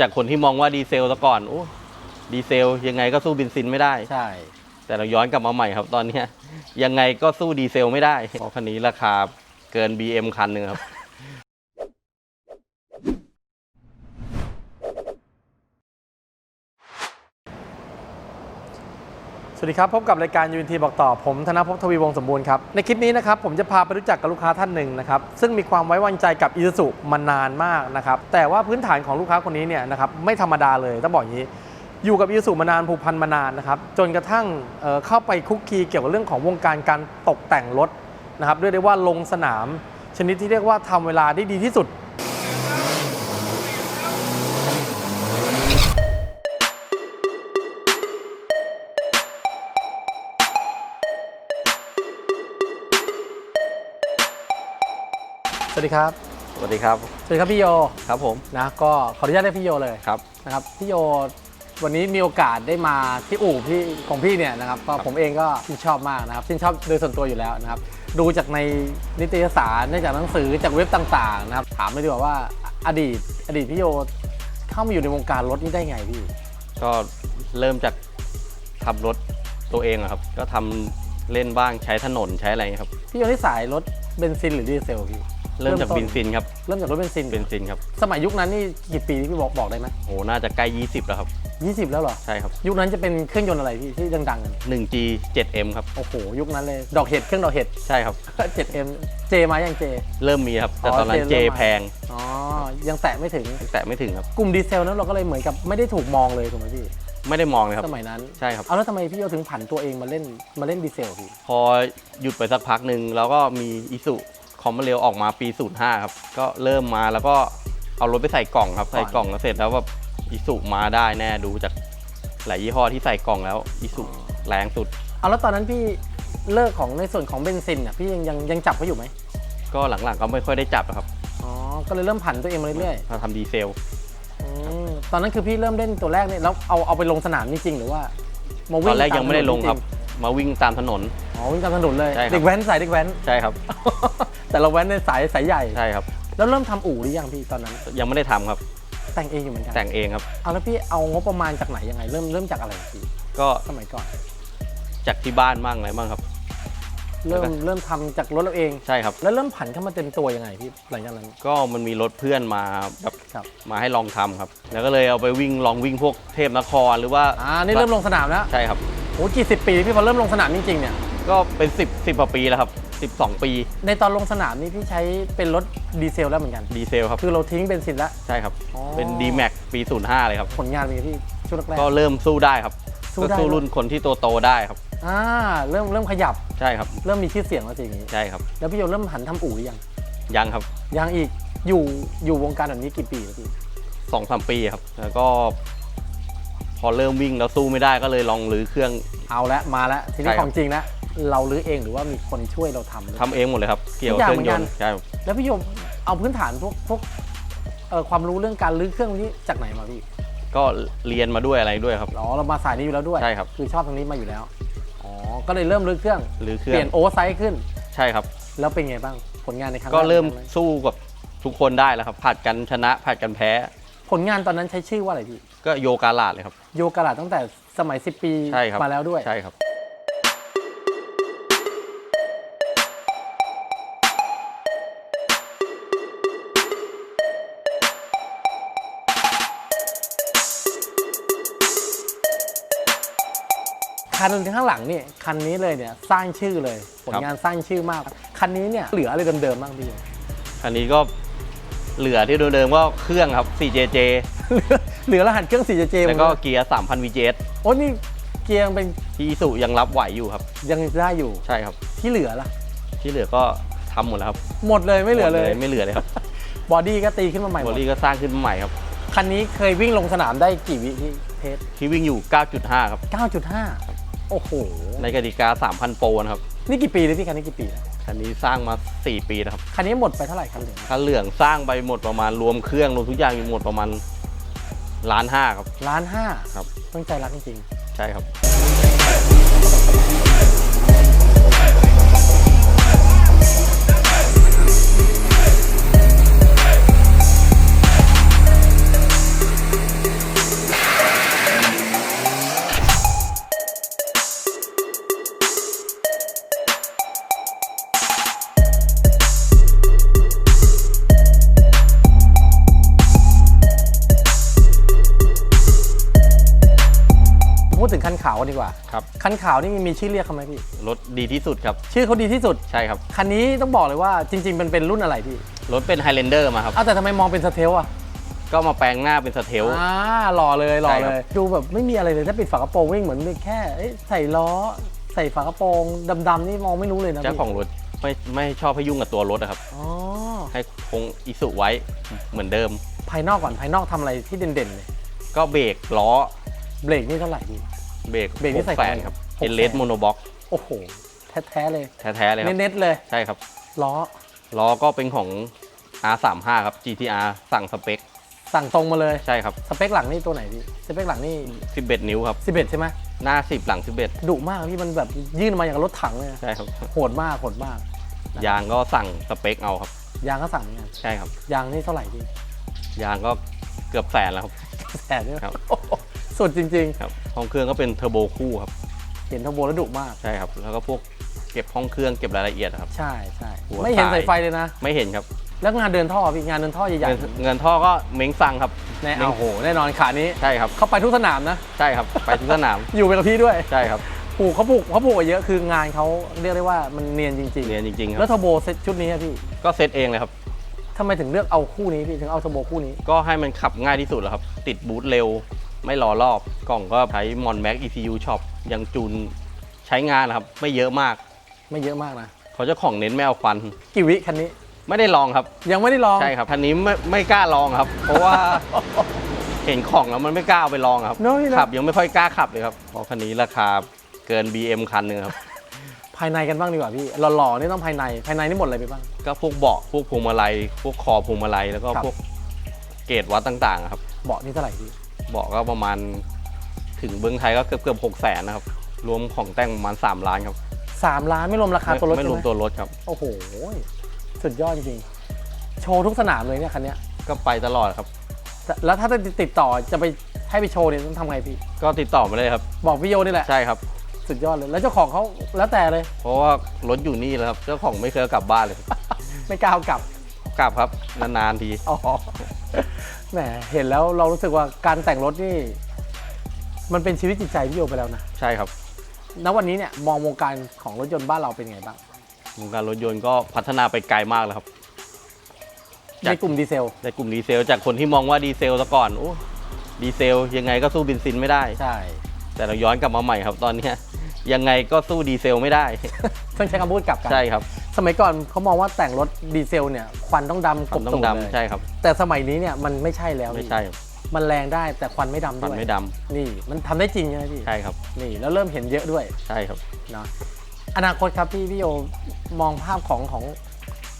จากคนที่มองว่าดีเซลแต่ก่อนโอ้ดีเซลยังไงก็สู้เบนซินไม่ได้ ใช่ แต่เราย้อนกลับมาใหม่ครับตอนเนี้ยยังไงก็สู้ดีเซลไม่ได้เพราะคันนี้ราคาเกิน BM คันหนึ่งครับ วัสดีครับ พบกับรายการยูนทีบอกต่อผมธนภพทวีวงศ์สมบูรณ์ครับ ในคลิปนี้นะครับผมจะพาไปรู้จักกับลูกค้าท่านหนึ่งนะครับ ซึ่งมีความไว้วางใจกับอี u z u มานานมากนะครับ แต่ว่าพื้นฐานของลูกค้าคนนี้เนี่ยนะครับไม่ธรรมดาเลยต้องบอกอย่างนี้ อยู่กับอี u z u มานานผูกพันมานานนะครับ จนกระทั่งเเข้าไปคุกคีเกี่ยวกับเรื่องของวงการการตกแต่งรถนะครับเรียกได้ว่าลงสนาม ชนิดที่เรียกว่าทำเวลาได้ดีที่สุด สวัสดีครับ สวัสดีครับ สวัสดีครับพี่โยครับผมนะก็ขออนุญาตเรียกพี่โยเลยครับนะครับพี่โยวันนี้มีโอกาสได้มาที่อู่พี่ของพี่เนี่ยนะครับก็ครับผมเองก็ชื่นชอบมากนะครับชื่นชอบโดยส่วนตัวอยู่แล้วนะครับดูจากในนิตยสารได้จากหนังสือจากเว็บต่างๆนะครับถามเลยดีกว่าว่าอดีตอดีตพี่โยเข้ามาอยู่ในวงการรถนี่ได้ไงพี่ ก็เริ่มจากขับรถตัวเองอะครับ ก็ทำเล่นบ้างใช้ถนนใช้อะไรครับ พี่โยนี่สายรถเบนซินหรือดีเซลพี่ เริ่มจากต้เบนซินครับเริ่มจากรถเบนซินเบนซินครับสมัยยุคนั้นนี่กี่ปีที่พี่บอกบอกได้ไหมโหน่าจะใกล้20 แล้วครับยี่สิบแล้วเหรอ ใช่ครับ ยุคนั้นจะเป็นเครื่องยนต์อะไรพี่ที่ดังๆกัน 1G 7M ครับ โอ้โห ยุคนั้นเลยดอกเห็ดเครื่องดอกเห็ด ใช่ครับ 7M เจมายังเจเริ่มมีครับ แต่ตอนนั้นอ๋อเจเจเริ่มมา แพง อ๋อ ยังแตะไม่ถึง แต่ไม่ถึงครับ กลุ่มดีเซลนั้นเราก็เลยเหมือนกับไม่ได้ถูกมองเลยถูกไหมพี่ไม่ได้มองเลยครับ สมัยนั้น ใช่ครับ เอาแล้วทำไมพี่โยถึงผันตัวเองมาเล่นมาเล่นดีเซลพี่ พอหยุดไปสักพักหนึ่งแล้วก็มีอิสุ คอมมาเรลออกมาปี 05 ครับ ก็เริ่มมาแล้วก็เอารถไปใส่กล่องครับ ใส่กล่องแล้วเสร็จแล้วว่าอิสุมาได้แน่ดูจากหลายยี่ห้อที่ใส่กล่องแล้วอิสุแรงสุด เอาแล้วตอนนั้นพี่เลิกของในส่วนของเบนซินอะพี่ยังยังยังจับเขาอยู่ไหมก็หลังๆก็ไม่ค่อยได้จับอะครับอ๋อก็เลยเริ่มผันตัวเองมาเรื่อยถ้าทำดีเซลๆอืมตอนนั้นคือพี่เริ่มเล่นตัวแรกเนี่ยแล้วเอาเอาไปลงสนามจริงๆหรือว่ามาตวิ่องนแรกยังไม่ได้ลงครับตาถนนจริมาวิ่งตามถนนๆอ๋อวิ่งตามถนนเลยใช่ครับ เด็กแว้นสายเด็กแว้น ใช่ครับ แต่เราแว้นในสายสายใหญ่ ใช่ครับ แล้วเริ่มทำอู่หรือยังพี่ตอนนั้น ยังไม่ได้ทำครับ แต่งเองอยู่เหมือนกันแต่งเองครับ เอาแล้วพี่เอางบประมาณจากไหนยังไง เริ่มเริ่มจากอะไรพี่ก็สมัยก่อน จากที่บ้านมั่งอะไรมั่งครับ เริ่มแล้วก็เริ่มทำจากรถเราเอง ใช่ครับ แล้วเริ่มผันเข้ามาเต็มตัวยังไงพี่หลังจากนั้น ก็มันมีรถเพื่อนมาแบบครับมาให้ลองทำครับ แล้วก็เลยเอาไปวิ่งลองวิ่งพวกเทพนครหรือว่าอ่านี่เริ่มลงสนามแล้วใช่ครับโอ้กี่สิบปีพี่พอเริ่มลงสนามจริงๆเนี่ย ก็เป็น 10 10กว่าปีแล้วครับ 12 ปี ในตอนลงสนามนี่พี่ใช้เป็นรถดีเซลแล้วเหมือนกัน ดีเซลครับ คือเราทิ้งเบนซินแล้ว ใช่ครับ อ๋อ เป็น d m a x ปี 05 เลยครับ ผลงานเป็นไงพี่ช่วงแรก ก็เริ่มสู้ได้ครับสู้ก็ได้ สู้รุ่นคนที่โตโตๆได้ครับ ๆอ่าเริ่มเริ่มขยับใช่ครับ เริ่มมีชื่อเสียงแล้วสิอย่างนี้ ใช่ครับ แล้วพี่โยเริ่มหันทำอู่หรือยังยังครับยังอีกอยู่อยู่วงการแบบนี้กี่ปีแล้วพี่2อสปีครับ แล้วก็ พอเริ่มวิ่งแล้วสู้ไม่ได้ก็เลยลองรื้อเครื่อง เอาละมาแล้วทีใช่นี้ครับของจริงแล้ว เราลื้อเองหรือว่ามีคนช่วยเราทำ ทำเองหมดเลยครับ เกี่ยวทุกอย่างเครื่องยนเหมือนต์กันใช่ครับแล้วพี่โยมเอาพื้นฐานพวกพวกเอ่อความรู้เรื่องการลื้อเครื่องนี้จากไหนมาพี่ก็เรียนมาด้วยอะไรด้วยครับ อ๋อเรามาสายนี้อยู่แล้วด้วย ใช่ครับ คือชอบทางนี้มาอยู่แล้ว อ๋อ ก็เลยเริ่มลื้อเครื่อง หรือเคเปรื่องลี่ยนโอเวอร์ไซส์ขึ้น ใช่ครับ แล้วเป็นไงบ้างผลงานในครั้งก็แรเริ่มครั้งแรกสู้กับทุกคนได้แล้วครับผัดกันชนะผัดกันแพ้ ผลงานตอนนั้นใช้ชื่อว่าอะไรพี่ ก็โยกาลาดเลยครับ โยกาลาตั้งแต่สมัย 10 ปีใช่ครับ มาแล้วด้วย ใช่ครับ คันข้างหลังนี่คันนี้เลยเนี่ยสร้างชื่อเลยผลครับงานสร้างชื่อมาก คันนี้เนี่ยเหลืออะไรเดิมๆบ้างพี่คันนี้ก็เหลือที่เดิมๆก็เครื่องครับ 4JJ เหลือรหัสเครื่อง 4JJ แล้วก็เกียร์ 3,000 VJS โอ้นี่เกียร์ยังเป็นที่สุยังรับไหวอยู่ครับ ยังได้อยู่ใช่ครับ ที่เหลือล่ะ ที่เหลือก็ทำหมดแล้วครับ หมดเลยไม่เหลือเลยไม่เหลือเลยครับบอดี้ก็ตีขึ้นมาใหม่หมบอดดี้ก็สร้างขึ้นมาใหม่ครับคันนี้เคยวิ่งลงสนามได้กี่วิที่เทสที่วิ่งอยู่ 9.5 ครับ 9.5 โอ้โห ในกติกา 3,000 โปรนะครับ นี่กี่ปีเลยพี่คันนี้กี่ปีแล้วคันนี้สร้างมา 4 ปีนะครับ คันนี้หมดไปเท่าไหร่คันเหลืองคันเหลืองสร้างไปหมดประมาณรวมเครื่องรวมทุกอย่างอยู่หมดประมาณล้านห้าครับ ล้านห้าครับต้องใจรักจริงใช่ครับ ดีกว่าครับคันขาวนี่มีชื่อเรียกเขาไหมพี่ รถดีที่สุดครับ ชื่อเขาดีที่สุด ใช่ครับ คันนี้ต้องบอกเลยว่าจริงๆมันเป็นรุ่นอะไรพี่รถเป็นไฮ g ลนเดอร์มาครับ อ้าวแต่ทำไมมองเป็นสเทลอะก็มาแปลงหน้าเป็นสเทล อ่าหล่อเลยหล่อใช่ครัเลบ ย ดูแบบไม่มีอะไรเลยถ้าปิดฝากระโปรงวิ่งเหมือนแค่เอ้ยใส่ล้อ ใส่ฝากระโปรงดำๆนี่มองไม่รู้เลยนะเจ้าพี่ของรถไม่ไม่ชอบให้ยุ่งกับตัวรถนะครับ อ๋อให้คงอิสุไว้เหมือนเดิม ภายนอกก่อนภายนอกทำอะไรที่เด่นๆเลยก็เบรกล้อเบรกนี่เท่าไหร่พี่ เบรกเบรกนี่ใส่แฟนครับหกแสนเป็นเลสโมโนบ็อกโอ้โห แท้ๆเลย แท้ๆเลยครับ เน็ตๆเลย ใช่ครับ ล้อ ล้อก็เป็นของ R35 ครับ GTR สั่งสเปค สั่งตรงมาเลย ใช่ครับ สเปคหลังนี่ตัวไหนพี่ สเปคหลังนี่11 นิ้วครับ 11 ใช่ไหมหน้า 10 หลัง11ดุมากพี่มันแบบยื่นมาอย่างกับรถถังเลยอะใช่ครับ โหดมากโหดมาก ยางก็สั่งสเปคเอาครับ ยางก็สั่งเหมือนกันใช่ครับ ยางนี่เท่าไหร่พี่ยางก็เกือบแสนแล้วครับ แสนเนี่ยครับ โอ้โห สุดจริงครับห้องเครื่องก็เป็นเทอร์โบคู่ครับๆ เห็นทโบแล้วดุมาก ใช่ครับ แล้วก็พวกเก็บห้องเครื่องเก็บรายละเอียดครับ ใช่ใช่หัวไม่เห็นสาย สายไฟเลยนะ ไม่เห็นครับแล้วงานเดินท่อพี่งานเดินท่อใหญ่เงินเงินท่อก็เม้งสั่งครับๆแน่เอาโห แน่นอนขานี้ ใช่ครับ เขาไปทุกสนามนะ ใช่ครับ ไปทุกสนามอยู่ไปกับพี่ด้วยใช่ครับผูกเขาผูกเขาผูกไว้เยอะคืองานเขาเรียกได้ว่ามันเนียนจริง เรียนจริงๆคๆ แล้รัวบเทอร์โบเซ็ตชุดนี้อะพี่ก็เซตเองเลยครับ ทำไมถึงเลือกเอาคู่นี้พี่ถึงเอาเทอร์โบคู่นี้ ก็ให้มันขับง่ายที่สุดแล้วครับ ติดบูทเร็ว ไม่รอรอบกล่องก็ใช้มอนแม็ก ECU Shop ยังจูนใช้งานนะครับ ไม่เยอะมากไม่เยอะมากนะเขาเจะของเน้นไม่เอาควัน กี่วิคันนี้ไม่ได้ลองครับ ยังไม่ได้ลอง ใช่ครับคันนี้ไม่ไม่กล้าลองครับ เพราะว่า เห็นของแล้วมันไม่กล้าเอาไปลองครับ เนอะพี่นะ ขับยังไม่ค่อยกล้าขับเลยครับเพราะคันนี้ราคาเกิน BM คันหนึ่งครับ ภายในกันบ้างดีกว่าพี่หล่อๆนี่ต้องภายในภายในนี่หมดอะไรไปบ้าง ก็พวกเบาะพวกพวงมาลัยพวกคอพวงมาลัยแล้วก็ครับ พวกเกรดวัดต่างๆครับ เบาะนี่เท่าไหร่พี่ เบาะก็ประมาณถึงเบื้องไทยก็เกือบเกือบหกแสนนะครับ รวมของแต่งประมาณ 3 ล้านครับสามล้านไม่รวมราคาตัวรถไม่ใช่รวมไหมตัวรถครับ โอ้โห สุดยอดจริงๆโชว์ทุกสนามเลยเนี่ยคันเนี้ยก็ไปตลอดครับแต่แล้วถ้าจะติดต่อจะไปให้ไปโชว์เนี่ยต้องทำไงพี่ ก็ติดต่อมาเลยครับ บอกพี่โยนี่แหละ ใช่ครับ สุดยอดเลย แล้วเจ้าของเขาแล้วแต่เลย เพราะว่ารถอยู่นี่แล้วครับ เจ้าของไม่เคยเอากลับบ้านเลย ไม่กล้าเอากลับ กลับครับ นานๆที อ๋อ แหมเห็นแล้วเรารู้สึกว่าการแต่งรถนี่ มันเป็นชีวิตจิตใจพี่โยไปแล้วนะใช่ครับ ณวันนี้เนี่ยมองวงการของรถยนต์บ้านเราเป็นไงบ้างวงการรถยนต์ก็พัฒนาไปไกลมากแล้วครับ ในกลุ่มดีเซล ในกลุ่มดีเซล จากคนที่มองว่าดีเซลซะก่อนโอ้ดีเซลยังไงก็สู้เบนซินไม่ได้ ใช่ แต่เราย้อนกลับมาใหม่ครับตอนเนี้ยยังไงก็สู้ดีเซลไม่ได้ ต้องใช้คำพูดกลับกัน ใช่ครับ สมัยก่อนเขามองว่าแต่งรถดีเซลเนี่ยควันต้องดำกผบมต้อตูงดเลยดำใช่ครับ แต่สมัยนี้เนี่ยมันไม่ใช่แล้วไม่พี่ใช่มันแรงได้แต่ควันไม่ดำฟัด้นวยไม่ดำนี่มันทำได้จริงใช่ไหมพี่ใช่ครับ นี่แล้วเริ่มเห็นเยอะด้วยใช่ครับ เนาะอนาคตครับพี่พี่โยมองภาพของของ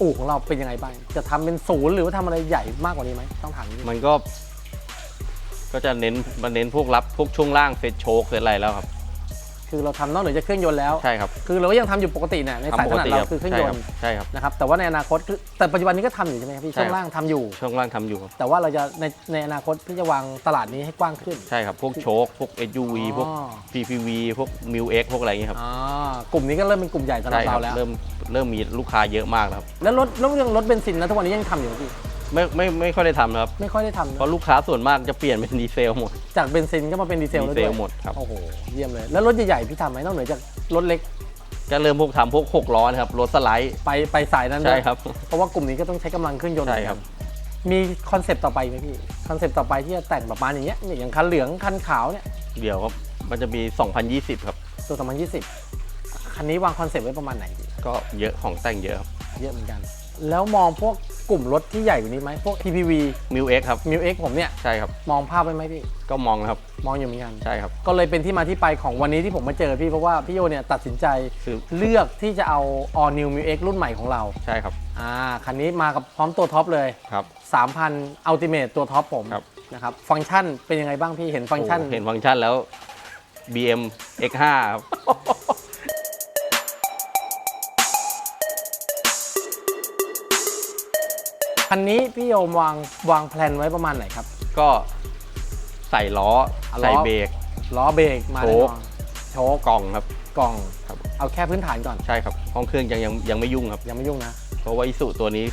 อู่ของเราเป็นยังไงบ้างจะทำเป็นศูนย์หรือว่าทำอะไรใหญ่มากกว่านี้ไหมต้องถามนิดนึงมันก็ ก็จะเน้นมันเน้นพวกรับพวกช่วงล่างเซตโชคเซตอะไรแล้วครับ คือเราทำนอกเหนือจากเครื่องยนต์แล้ว ใช่ครับคือเราก็ยังทำอยู่ปกติเนี่ยในสายถนัดเรารับคือเครื่องใช่ยคนรับต์ใช่ครับนะครับแต่ว่าในอนาคตคือแต่ปัจจุบันนี้ก็ทำอยู่ใช่ไหมครับพี่ใช่ช่วงครับล่างทำอยู่ ช่วงล่างทำอยู่ครับแต่ว่าเราจะในในอนาคตที่จะวางตลาดนี้ให้กว้างขึ้น ใช่ครับพวกโชคพวก SUV พวกอ๋อ PPV พวก m ิว X พวกอะไรอย่างเงี้ยครับอ่ากลุ่มนี้ก็เริ่มเป็นกลุ่มใหญ่สำหรัใช่บครัเราบแล้ว เริ่มเริ่มมีลูกค้าเยอะมากแล้วครับ แล้วรถรถเรื่องรถเบนซินนะทุกวันนี้ยังทำอยู่ไหมพี่ ไม่ไม่ไม่ค่อยได้ทำนะครับ ไม่ค่อยได้ทำเพนะราะลูกค้าส่วนมากจะเปลี่ยนเป็นดีเซลหมดจากเบนซินก็มาเป็นดีเซลดีแล้วเซด้วลยหมดครับโอ้โหเยี่ยมเลย แล้วรถใหญ่ๆพี่ทำไหมนอกเหนือจากรถเล็กก็เริ่มพวกทำพวกหกล้อนะครับรถสไลด์ไปไปสายนั้นด้ใช่วยครับ เพราะว่ากลุ่มนี้ก็ต้องใช้กำลังเครื่องยนต์ใช่ครับเหมือนกันมีคอนเซปต์ต่อไปไหมพี่คอนเซปต์ต่อไปที่จะแต่งประมาณอย่างเงี้ยอย่างคันเหลืองคันขาวเนี่ยเดี๋ยวครับมันจะมี 2020 ครับ ตัว2020คันนี้วางคอนเซปต์ไว้ประมาณไหนพี่ก็เยอะของแต่งเยอะครับเยอะเหมือนกัน แล้วมองพวกกลุ่มรถที่ใหญ่กว่านี้ไหมพวก PPV มิว X ครับ m ิ X ผมเนี่ย ใช่ครับ มองภาพไว้ไหมพี่ ก็มองนะครับ มองอยู่เหมือนกันใช่ครับ ก็เลยเป็นที่มาที่ไปของวันนี้ที่ผมมาเจอพี่เพราะว่าพี่โยเนี่ยตัดสินใจคือเลือกที่จะเอา All New m ิ X รุ่นใหม่ของเราใช่ครับ อ่าคันนี้มากับพร้อมตัวท็อปเลย ครับ 3,000 Ultimate ตัวท็อปผมครับ นะครับฟังก์ชันเป็นยังไงบ้างพี่เห็นฟังก์ชัน โอ้เห็นฟังก์ชันแล้ว BM X5 ครับ คันนี้พี่โยมวางวางแพลนไว้ประมาณไหนครับ ก็ใส่ล้ออะล้อใส่เบรก ล้อเบรกมาโชแน่คนอนโชคกล่องครับ กล่องครับ เอาแค่พื้นฐานก่อน ใช่ครับห้องเครื่องยังยังยังไม่ยุ่งครับ ยังไม่ยุ่งนะ เพราะว่าอิสุตัวนี้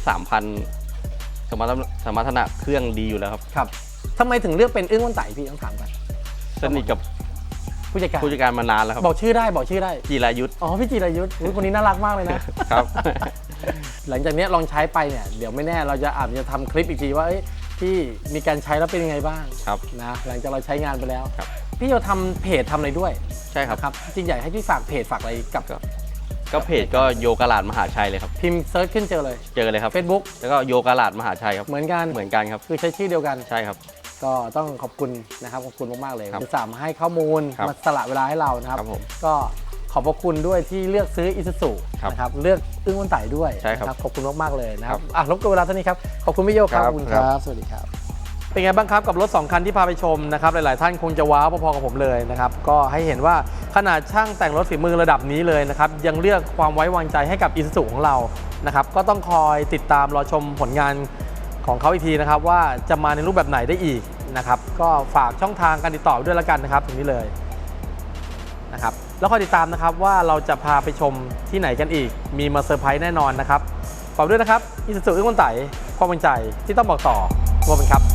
3,000 สมรรถสมรรถนะเครื่องดีอยู่แล้วครับ ครับทำไมถึงเลือกเป็นอึ้งวันไต่พี่ต้องถามกันสนิทกับผู้จัดการผู้จัดการมานานแล้วครับ บอกชื่อได้บอกชื่อได้ จีรายุทธ อ๋อพี่จิรายุทธ์อุ๊ยคนนี้น่ารักมากเลยนะ ครับ หลังจากเนี้ยลองใช้ไปเนี่ยเดี๋ยวไม่แน่เราจะอาจจะทำคลิปอีกทีว่าเอ้ยพี่มีการใช้แล้วเป็นยังไงบ้างครับนะหลังจากเราใช้งานไปแล้วครับพี่จะทำเพจทำอะไรด้วยใช่ครับนะครับจริงอยากให้พี่ฝากเพจฝากอะไรกับก็ก็เพจก็โยกาลาดมหาชัยเลยครับพิมพ์เซิร์ชขึ้นเจอเลยเจอเลยครับ Facebook แล้วก็โยกาลาดมหาชัยครับเหมือนกันเหมือนกันครับคือใช้ชื่อเดียวกันใช่ครับ ก็ต้องขอบคุณนะครับขอบคุณมากๆเลยครับที่สามารถให้ข้อมูลครับมาสละเวลาให้เรานะครับครับผมก็ ขอบพระคุณด้วยที่เลือกซื้ออิซูซุครับนะครับเลือกอึ้งวันไต่ด้วยใช่ครับนะขอบคุณมากๆเลยนะครับครับอะรบกวนเวลาเท่านี้ครับขอบคุณพี่โยครับคขรับอบคุณคครัรับบสวัสดีครับ เป็นไงบ้างครับกับรถ 2 คันที่พาไปชมนะครับหลายๆ ท่านคงจะว้าวพอๆกับผมเลยนะครับก็ให้เห็นว่าขนาดช่างแต่งรถฝีมือระดับนี้เลยนะครับยังเลือกความไว้วางใจให้กับอิซูของเรานะครับก็ต้องคอยติดตามรอชมผลงานของเขาอีกทีนะครับว่าจะมาในรูปแบบไหนได้อีกนะครับก็ฝากช่องทางการติดต่อไว้ด้วยแล้วกันนะครับตรงนี้เลยนะครับ แล้วคอยติดตามนะครับว่าเราจะพาไปชมที่ไหนกันอีก มีมาเซอร์ไพรส์แน่นอนนะครับฝากด้วยนะครับอิสุสุอึ้งวันไต่ความมั่นใจที่ต้องบอกต่อว่าเป็นครับ